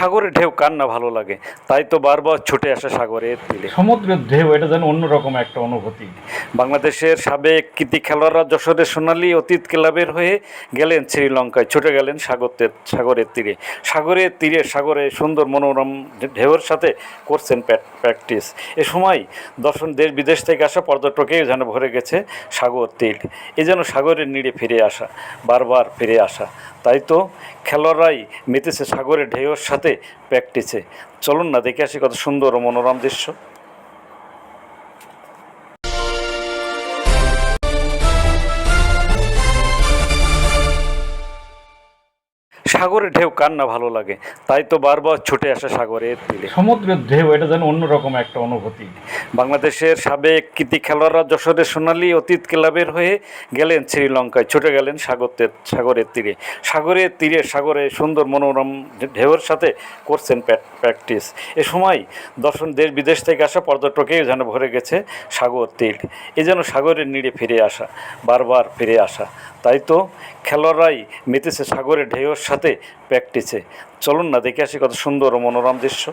সাগরের ঢেউ কার না ভালো লাগে? তাই তো বারবার ছুটে আসে সাগরের তীরে। সমুদ্রের ঢেউ এটা যেন অন্যরকম একটা অনুভূতি। বাংলাদেশের সাবেক কৃতি খেলোয়াড়রা যশোরের সোনালী অতীত ক্লাবের হয়ে গেলেন শ্রীলঙ্কায় ছুটে গেলেন সাগরের সাগরের তীরে। সাগরের তীরে সাগরে সুন্দর মনোরম ঢেউয়ের সাথে করছেন প্র্যাকটিস। এ সময় দর্শন দেশ বিদেশ থেকে আসা পর্যটকেই যেন ভরে গেছে সাগর তীর। এ যেন সাগরের নিড়ে ফিরে আসা বারবার ফিরে আসা। তাই তো খেলোয়াড়রাই মেতেছে সাগরে ঢেউয়ের সাথে প্র্যাকটিসে চলুন না, দেখে আসি কত সুন্দর ও মনোরম দৃশ্য। সাগরের ঢেউ কার না ভালো লাগে? তাই তো বারবার ছুটে আসে সাগরের তীরে। সমুদ্রের ঢেউ এটা যেন অন্যরকম একটা অনুভূতি। বাংলাদেশের সাবেক কৃতি খেলোয়াড়রা যশোরের সোনালী অতীত ক্লাবের হয়ে গেলেন শ্রীলঙ্কায় ছুটে গেলেন সাগরের সাগরের তীরে। সাগরের তীরে সাগরে সুন্দর মনোরম ঢেউয়ের সাথে করছেন প্র্যাকটিস। এ সময় দর্শন দেশ বিদেশ থেকে আসা পর্যটকেই যেন ভরে গেছে সাগর তীর। এ যেন সাগরের নিড়ে ফিরে আসা বারবার ফিরে আসা। তাই তো খেলোয়াড়রাই মেতেছে সাগরের ঢেউয়ের সাথে প্র্যাকটিসে চলুন না দেখে আসি কত সুন্দর ও মনোরম দৃশ্য।